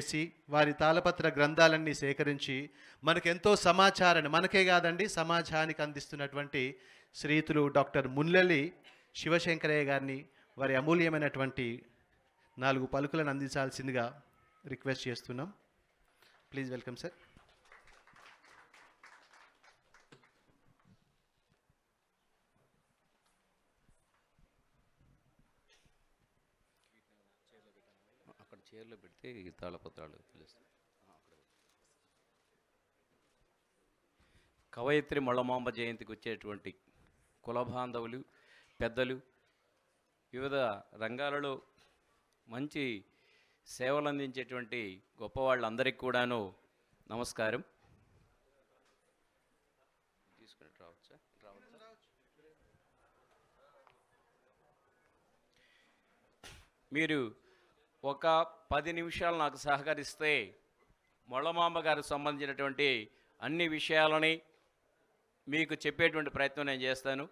చేసి వారి తాళపత్ర గ్రంథాలన్నీ సేకరించి మనకెంతో సమాచారాన్ని మనకే కాదండి సమాజానికి అందిస్తున్నటువంటి శ్రీతులు డాక్టర్ ముల్లలి శివశంకరయ్య గారిని వారి అమూల్యమైనటువంటి నాలుగు పలుకులను అందించాల్సిందిగా రిక్వెస్ట్ చేస్తున్నాం. ప్లీజ్ వెల్కమ్ సార్ అక్కడ చీరలో పెడితే ఈ తాళపత్రాలు తెలుస్తాయి. కవయిత్రి మళ్ళమాంబ జయంతికి వచ్చేటువంటి కుల బాంధవులు పెద్దలు వివిధ రంగాలలో మంచి సేవలు అందించేటువంటి గొప్ప వాళ్ళందరికీ కూడాను నమస్కారం. తీసుకుని రావచ్చా? రావచ్చా? మీరు ఒక పది నిమిషాలు నాకు సహకరిస్తే మొళ్ళమాంబ గారికి సంబంధించినటువంటి అన్ని విషయాలని మీకు చెప్పేటువంటి ప్రయత్నం నేను చేస్తాను.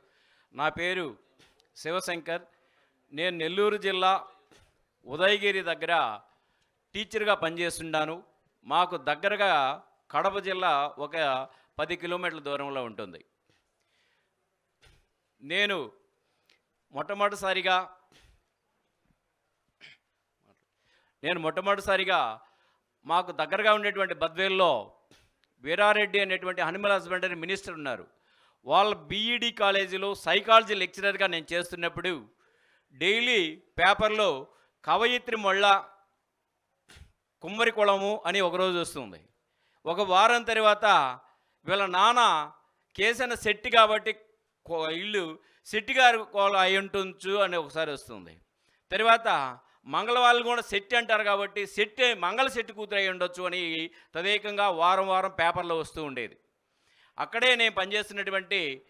నా పేరు శివశంకర్. నేను నెల్లూరు జిల్లా ఉదయగిరి దగ్గర టీచర్గా పనిచేస్తున్నాను మాకు దగ్గరగా కడప జిల్లా ఒక పది కిలోమీటర్ల దూరంలో ఉంటుంది. నేను మొట్టమొదటిసారిగా నేను మొట్టమొదటిసారిగా మాకు దగ్గరగా ఉండేటువంటి బద్వేల్లో వీరారెడ్డి అనేటువంటి అనిమల్ హస్బెండరీ మినిస్టర్ ఉన్నారు. వాళ్ళ బీఈడి కాలేజీలో సైకాలజీ లెక్చరర్గా నేను చేస్తున్నప్పుడు డైలీ పేపర్లో కవయిత్రి మొళ్ళ కుమ్మరి కుళము అని ఒకరోజు వస్తుంది. ఒక వారం తర్వాత వీళ్ళ నాన్న కేసన శెట్టి కాబట్టి ఇల్లు శెట్టి గారు కోల అయి అని ఒకసారి వస్తుంది. తర్వాత మంగళవాళ్ళు కూడా సెట్ అంటారు కాబట్టి సెట్ మంగళ శెట్టి కూతురు అయి ఉండొచ్చు అని తదేకంగా వారం వారం పేపర్లో వస్తూ ఉండేది. అక్కడే నేను పనిచేస్తున్నటువంటి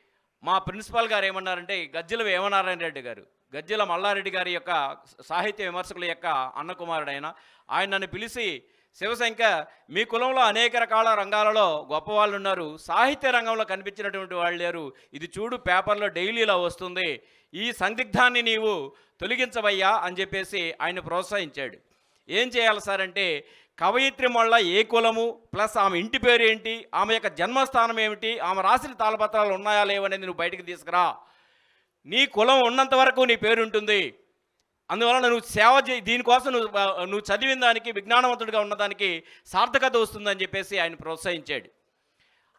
మా ప్రిన్సిపాల్ గారు ఏమన్నారంటే గజ్జల వేమనారాయణ రెడ్డి గారు గజ్జల మల్లారెడ్డి గారి యొక్క సాహిత్య విమర్శకుల యొక్క అన్నకుమారుడు ఆయన ఆయన నన్ను పిలిచి శివశంకర్ మీ కులంలో అనేక రకాల రంగాలలో గొప్పవాళ్ళు ఉన్నారు. సాహిత్య రంగంలో కనిపించినటువంటి వాళ్ళు లేరు. ఇది చూడు పేపర్లో డైలీ ఇలా వస్తుంది. ఈ సందిగ్ధాన్ని నీవు తొలగించవయ్యా అని చెప్పేసి ఆయన ప్రోత్సహించాడు. ఏం చేయాలి సార్ అంటే కవయిత్రి మళ్ళ ఏ కులము ప్లస్ ఆమె ఇంటి పేరు ఏంటి ఆమె యొక్క జన్మస్థానం ఏమిటి ఆమె రాసిన తాళపత్రాలు ఉన్నాయా లేవనేది నువ్వు బయటకు తీసుకురా. నీ కులం ఉన్నంత వరకు నీ పేరు ఉంటుంది. అందువలన నువ్వు సేవ చే దీనికోసం నువ్వు నువ్వు చదివిన దానికి విజ్ఞానవంతుడిగా ఉన్నదానికి సార్థకత వస్తుందని చెప్పేసి ఆయన ప్రోత్సహించాడు.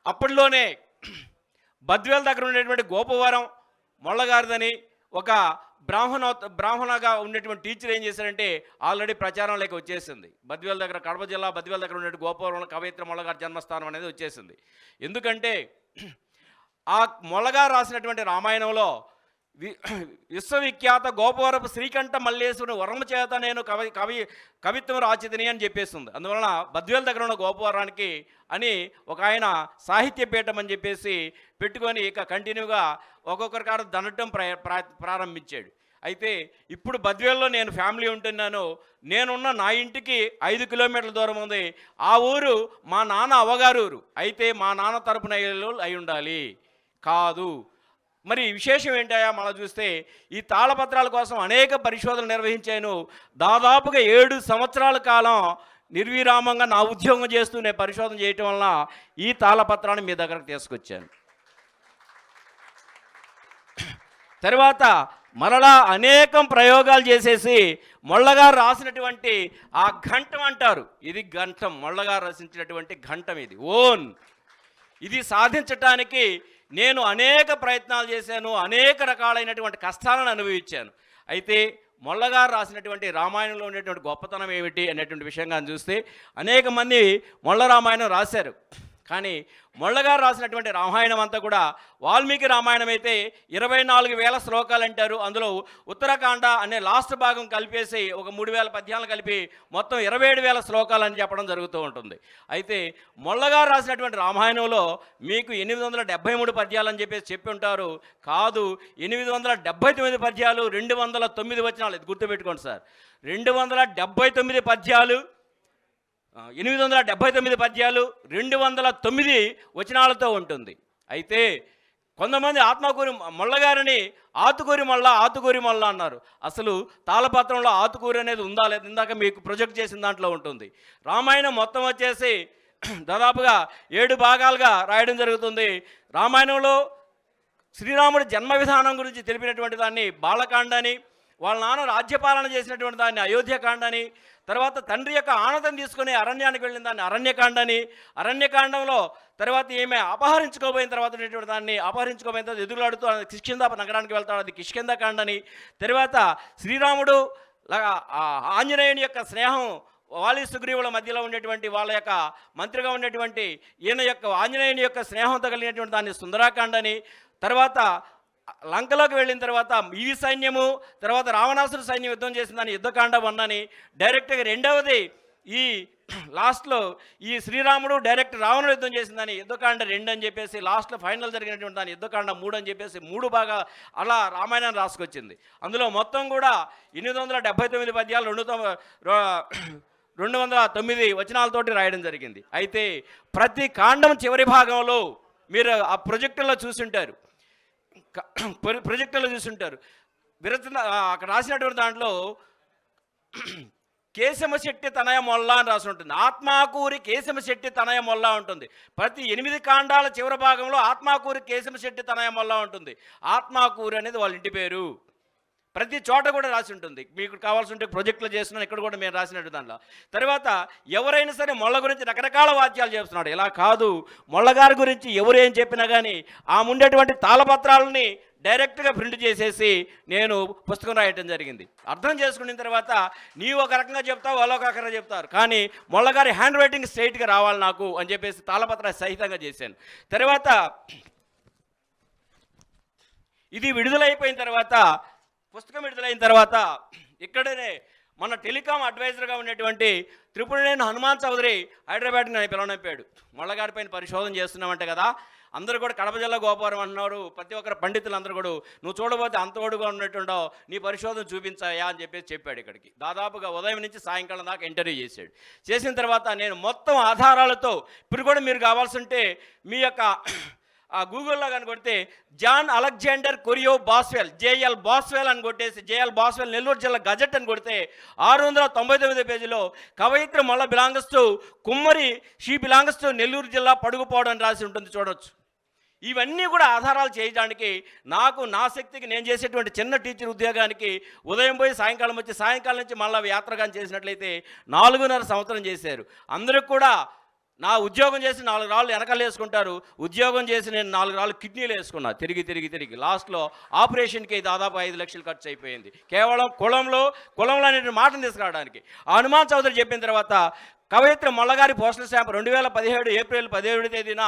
అప్పట్లోనే బద్వేల్ దగ్గర ఉండేటువంటి గోపవరం మొళ్ళగారిదని ఒక బ్రాహ్మణ బ్రాహ్మణగా ఉన్నటువంటి టీచర్ ఏం చేశారంటే ఆల్రెడీ ప్రచారంలోకి వచ్చేసింది. బద్వేల్ దగ్గర కడప జిల్లా బద్వేల్ దగ్గర ఉండే గోపవరం కవయిత్ర మొలగారు జన్మస్థానం అనేది వచ్చేసింది. ఎందుకంటే ఆ మొళ్ళగారు రాసినటువంటి రామాయణంలో విశ్వవిఖ్యాత గోపవరపు శ్రీకంఠ మల్లేశ్వరుని వరము చేత నేను కవి కవి కవిత్వం రాచితిని అని చెప్పేస్తుంది. అందువలన బద్వేల దగ్గర ఉన్న గోపవరానికి అని ఒక ఆయన సాహిత్య పీఠం అని చెప్పేసి పెట్టుకొని ఇక కంటిన్యూగా ఒక్కొక్కరి కాడ దండటం ప్ర ప్రారంభించాడు. అయితే ఇప్పుడు బద్వేల్లో నేను ఫ్యామిలీ ఉంటున్నాను. నేనున్న నా ఇంటికి ఐదు కిలోమీటర్ల దూరం ఉంది. ఆ ఊరు మా నాన్న అవగారు ఊరు అయితే మా నాన్న తరపున అయి ఉండాలి. కాదు. మరి విశేషం ఏంటయా మళ్ళీ చూస్తే ఈ తాళపత్రాల కోసం అనేక పరిశోధనలు నిర్వహించాను. దాదాపుగా ఏడు సంవత్సరాల కాలం నిర్విరామంగా నా ఉద్యోగం చేస్తూ నేను పరిశోధన చేయటం వలన ఈ తాళపత్రాన్ని మీ దగ్గరకు తీసుకొచ్చాను. తర్వాత మరలా అనేకం ప్రయోగాలు చేసేసి మొళ్ళగారు రాసినటువంటి ఆ ఘంటం అంటారు. ఇది ఘంటం మొళ్ళగారు రచించినటువంటి ఘంటం ఇది. ఓన్. ఇది సాధించటానికి నేను అనేక ప్రయత్నాలు చేశాను అనేక రకాలైనటువంటి కష్టాలను అనుభవించాను. అయితే మొల్లగారు రాసినటువంటి రామాయణంలో ఉండేటువంటి గొప్పతనం ఏమిటి అనేటువంటి విషయంగా చూస్తే అనేక మంది మొల్ల రామాయణం రాశారు. కానీ మొళ్ళగారు రాసినటువంటి రామాయణం అంతా కూడా వాల్మీకి రామాయణం అయితే ఇరవై నాలుగు వేల శ్లోకాలు అంటారు. అందులో ఉత్తరాఖండ అనే లాస్ట్ భాగం కలిపేసి ఒక మూడు వేల పద్యాలు కలిపి మొత్తం ఇరవై ఏడు వేల శ్లోకాలు అని చెప్పడం జరుగుతూ ఉంటుంది. అయితే మొళ్ళగారు రాసినటువంటి రామాయణంలో మీకు ఎనిమిది వందల డెబ్బై మూడు పద్యాలు అని చెప్పేసి చెప్పి ఉంటారు. కాదు ఎనిమిది వందల డెబ్బై తొమ్మిది పద్యాలు రెండు వందల తొమ్మిది వచ్చినాలు ఇది గుర్తుపెట్టుకోండి సార్. రెండు వందల డెబ్బై తొమ్మిది పద్యాలు ఎనిమిది వందల డెబ్బై తొమ్మిది పద్యాలు రెండు వందల తొమ్మిది వచనాలతో ఉంటుంది. అయితే కొంతమంది ఆత్మకూరి మొల్లగారిని ఆతుకూరి మల్ల ఆతుకూరి మల్ల అన్నారు. అసలు తాళపత్రంలో ఆతుకూరి అనేది ఉందా లేదా ఇందాక మీకు ప్రొజెక్ట్ చేసిన దాంట్లో ఉంటుంది. రామాయణం మొత్తం వచ్చేసి దాదాపుగా ఏడు భాగాలుగా రాయడం జరుగుతుంది. రామాయణంలో శ్రీరాముడి జన్మ విధానం గురించి తెలిపినటువంటి దాన్ని బాలకాండని వాళ్ళ నాన్న రాజ్యపాలన చేసినటువంటి దాన్ని అయోధ్యకాండని తర్వాత తండ్రి యొక్క ఆనందం తీసుకుని అరణ్యానికి వెళ్ళిన దాన్ని అరణ్యకాండని అరణ్యకాండంలో తర్వాత ఈమె అపహరించుకోబోయిన తర్వాత ఉండేటువంటి దాన్ని అపహరించుకోబోయిన తర్వాత ఎదురులాడుతూ కిష్కింద నగరానికి వెళ్తాడు అది కిష్కింద కాండని. తర్వాత శ్రీరాముడు ఆంజనేయుని యొక్క స్నేహం వాలి సుగ్రీవుల మధ్యలో ఉండేటువంటి వాళ్ళ యొక్క మంత్రిగా ఉండేటువంటి ఈయన యొక్క ఆంజనేయుని యొక్క స్నేహంతో కలిగినటువంటి దాన్ని సుందరాకాండని తర్వాత లంకలోకి వెళ్ళిన తర్వాత ఈ సైన్యము తర్వాత రావణాసుర సైన్యం యుద్ధం చేసిందని యుద్ధకాండం యుద్ధకాండ డైరెక్ట్గా రెండవది ఈ లాస్ట్లో ఈ శ్రీరాముడు డైరెక్ట్ రావణుడు యుద్ధం చేసిందని యుద్ధకాండ రెండు అని చెప్పేసి లాస్ట్లో ఫైనల్ జరిగినటువంటి దాని యుద్ధకాండ మూడు అని చెప్పేసి మూడు బాగా అలా రామాయణం రాసుకొచ్చింది. అందులో మొత్తం కూడా ఎనిమిది వందల డెబ్బై తొమ్మిది పద్యాలు రెండు రెండు వందల తొమ్మిది వచనాలతోటి రాయడం జరిగింది. అయితే ప్రతి కాండం చివరి భాగంలో మీరు ఆ ప్రొజెక్టులో చూసుంటారు. ప్రొజెక్టర్లో ప్రొ- చూసుంటారు. విరచన అక్కడ రాసినటువంటి దాంట్లో కేశమ శెట్టి తనయ మొల్ల అని రాసి ఉంటుంది. ఆత్మాకూరి కేశమ శెట్టి తనయ మొల్ల ఉంటుంది. ప్రతి ఎనిమిది కాండాల చివరి భాగంలో ఆత్మాకూరి కేశమ శెట్టి తనయ మొల్ల ఉంటుంది. ఆత్మాకూరి అనేది వాళ్ళ ఇంటి పేరు. ప్రతి చోట కూడా రాసి ఉంటుంది. మీకు కావాల్సి ఉంటే ప్రాజెక్టులు చేస్తున్నాను ఇక్కడ కూడా మేము రాసినట్టు దాంట్లో తర్వాత ఎవరైనా సరే మొళ్ళ గురించి రకరకాల వాద్యాలు చేస్తున్నాడు. ఇలా కాదు మొళ్ళగారి గురించి ఎవరు ఏం చెప్పినా కానీ ఆ ఉండేటువంటి తాళపత్రాలని డైరెక్ట్గా ప్రింట్ చేసేసి నేను పుస్తకం రాయటం జరిగింది. అర్థం చేసుకున్న తర్వాత నీవు ఒక రకంగా చెప్తావు వాళ్ళు ఒక రకంగా చెప్తారు. కానీ మొళ్ళగారి హ్యాండ్ రైటింగ్ స్ట్రైట్గా రావాలి నాకు అని చెప్పేసి తాళపత్ర సహితంగా చేశాను. తర్వాత ఇది విడుదలైపోయిన తర్వాత పుస్తకం విడుదలైన తర్వాత ఇక్కడనే మన టెలికాం అడ్వైజర్గా ఉన్నటువంటి త్రిపురనేని హనుమాన్ చౌదరి హైదరాబాద్ని నేను పిలవనంపాడు మొళ్ళగారి పైన పరిశోధన చేస్తున్నామంటే కదా అందరూ కూడా కడప జిల్లా గోపురం అంటున్నారు ప్రతి ఒక్కరు పండితులు అందరూ కూడా నువ్వు చూడబోతే అంతోడుగా ఉన్నట్టుండో నీ పరిశోధన చూపించాయా? అని చెప్పేసి చెప్పాడు ఇక్కడికి. దాదాపుగా ఉదయం నుంచి సాయంకాలం దాకా ఇంటర్వ్యూ చేశాడు. చేసిన తర్వాత నేను మొత్తం ఆధారాలతో ఇప్పుడు కూడా మీరు కావాల్సి ఉంటే మీ యొక్క ఆ గూగుల్లో కానీ కొడితే జాన్ అలెగ్జాండర్ కొరియో బాస్వెల్ జేఎల్ బాస్వెల్ అని కొట్టేసి జేఎల్ బాస్వెల్ నెల్లూరు జిల్లా గజెట్ అని కొడితే ఆరు వందల తొంభై తొమ్మిది పేజీలో కవయిత్రి మళ్ళా బిలాంగస్ టు కుమ్మరి షీ బిలాంగస్ టు నెల్లూరు జిల్లా పడుగుపోవడం అని రాసి ఉంటుంది చూడవచ్చు ఇవన్నీ కూడా ఆధారాలు చేయడానికి నాకు నా శక్తికి నేను చేసేటువంటి చిన్న టీచర్ ఉద్యోగానికి ఉదయం పోయి సాయంకాలం వచ్చి సాయంకాలం నుంచి మళ్ళీ యాత్రగాని చేసినట్లయితే నాలుగున్నర సంవత్సరం చేశారు. అందరికి కూడా నా ఉద్యోగం చేసి నాలుగు రాళ్ళు వెనకాల వేసుకుంటారు. ఉద్యోగం చేసి నేను నాలుగు రాళ్ళు కిడ్నీలు వేసుకున్నా. తిరిగి తిరిగి తిరిగి. లాస్ట్లో ఆపరేషన్కి దాదాపు ఐదు లక్షలు ఖర్చు అయిపోయింది. కేవలం కులంలో కులంలో అనే మాటను తీసుకురావడానికి. హనుమాన్ చౌదరి చెప్పిన తర్వాత కవయిత్రి మొల్లగారి పోస్టల్ స్టాంప్ రెండు వేల పదిహేడు ఏప్రిల్ పదిహేడు తేదీన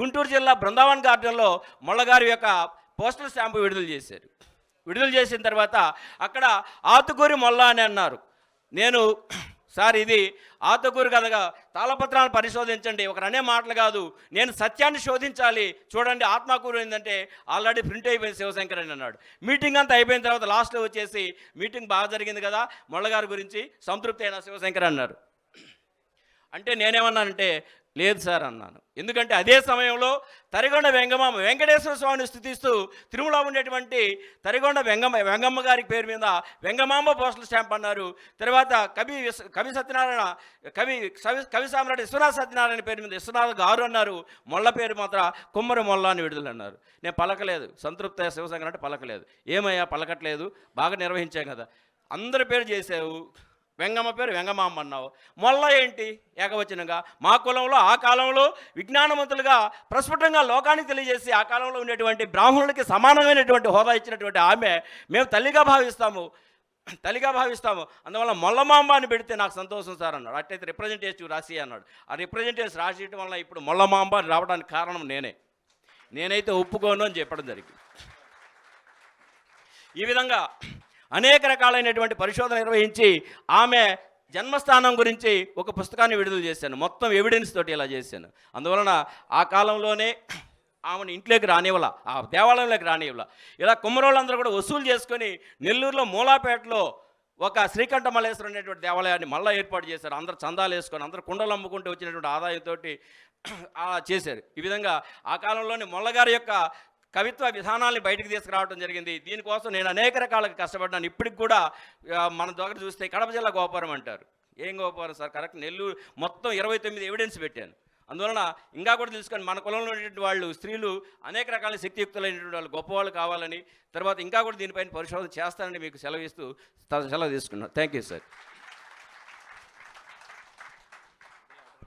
గుంటూరు జిల్లా బృందావన్ గార్డెన్లో మొల్లగారి యొక్క పోస్టల్ స్టాంపు విడుదల చేశారు. విడుదల చేసిన తర్వాత అక్కడ ఆతుకూరి మొల్ల అని అన్నారు. నేను సార్ ఇది ఆతుకూరు కథగా తాళపత్రాలను పరిశోధించండి. ఒకరు అనే మాటలు కాదు నేను సత్యాన్ని శోధించాలి. చూడండి ఆత్మకూరు ఏంటంటే ఆల్రెడీ ప్రింట్ అయిపోయింది శివశంకర్ అని అన్నాడు. మీటింగ్ అంతా అయిపోయిన తర్వాత లాస్ట్లో వచ్చేసి మీటింగ్ బాగా జరిగింది కదా మొళ్ళగారి గురించి సంతృప్తి అయిన శివశంకర్ అన్నారు. అంటే నేనేమన్నానంటే లేదు సార్ అన్నాను. ఎందుకంటే అదే సమయంలో తరిగొండ వెంగమామ వెంకటేశ్వర స్వామిని స్థుతిస్తూ తిరుమల ఉండేటువంటి తరిగొండ వెంగమ్మ వెంగమ్మ గారి పేరు మీద వెంగమాంబ పోస్టల్ స్టాంప్ అన్నారు. తర్వాత కవి కవి సత్యనారాయణ కవి కవి కవి సామ్రాట్ విశ్వనాథ సత్యనారాయణ పేరు మీద విశ్వనాథ్ గారు అన్నారు. మొల్ల పేరు మాత్రం కుమ్మరి మొల్ల అని విడుదల అన్నారు. నేను పలకలేదు. సంతృప్త శివశంకర్ అంటే పలకలేదు. ఏమయ్యా పలకట్లేదు? బాగా నిర్వహించాం కదా. అందరి పేరు చేసావు వెంగమ్మ పేరు వెంగమామ అన్నావు. మొల్ల ఏంటి? ఏకవచనంగా మా కులంలో ఆ కాలంలో విజ్ఞానవంతులుగా ప్రస్ఫుటంగా లోకానికి తెలియజేసి ఆ కాలంలో ఉండేటువంటి బ్రాహ్మణులకి సమానమైనటువంటి హోదా ఇచ్చినటువంటి ఆమె మేము తల్లిగా భావిస్తాము. తల్లిగా భావిస్తాము. అందువల్ల మొల్లమాంబ అని పెడితే నాకు సంతోషం సార్ అన్నాడు. అట్టయితే రిప్రజెంటేటివ్ రాసి అన్నాడు. ఆ రిప్రజెంటేటివ్ రాసియటం వల్ల ఇప్పుడు మొల్లమాంబ అని రావడానికి కారణం నేనే. నేనైతే ఒప్పుకోను అని చెప్పడం జరిగింది. ఈ విధంగా అనేక రకాలైనటువంటి పరిశోధన నిర్వహించి ఆమె జన్మస్థానం గురించి ఒక పుస్తకాన్ని విడుదల చేశాను. మొత్తం ఎవిడెన్స్ తోటి ఇలా చేశాను. అందువలన ఆ కాలంలోనే ఆమెను ఇంట్లోకి రానివ్వాల ఆ దేవాలయంలోకి రానివ్వాల. ఇలా కుమ్మరోళ్ళందరూ కూడా వసూలు చేసుకొని నెల్లూరులో మూలాపేటలో ఒక శ్రీకంఠ మల్లేశ్వరం అనేటువంటి దేవాలయాన్ని మళ్ళీ ఏర్పాటు చేశారు. అందరు చందాలు వేసుకొని అందరు కుండలు అమ్ముకుంటూ వచ్చినటువంటి ఆదాయంతో అలా చేశారు. ఈ విధంగా ఆ కాలంలోని మొల్లగారి యొక్క కవిత్వ విధానాల్ని బయటకు తీసుకురావడం జరిగింది. దీనికోసం నేను అనేక రకాలుగా కష్టపడ్డాను. ఇప్పటికి కూడా మన దగ్గర చూస్తే కడప జిల్లా గోపురం అంటారు. ఏం గోపురం సార్? కరెక్ట్. నెల్లూరు మొత్తం ఇరవై తొమ్మిది ఎవిడెన్స్ పెట్టాను. అందువలన ఇంకా కూడా తెలుసుకొని మన కులంలో ఉన్నటువంటి వాళ్ళు స్త్రీలు అనేక రకాల శక్తియుక్తులైనటువంటి వాళ్ళు గొప్పవాళ్ళు కావాలని తర్వాత ఇంకా కూడా దీనిపైన పరిశోధన చేస్తానని మీకు సెలవు ఇస్తూ సెలవు తీసుకున్నాను థ్యాంక్ యూ సార్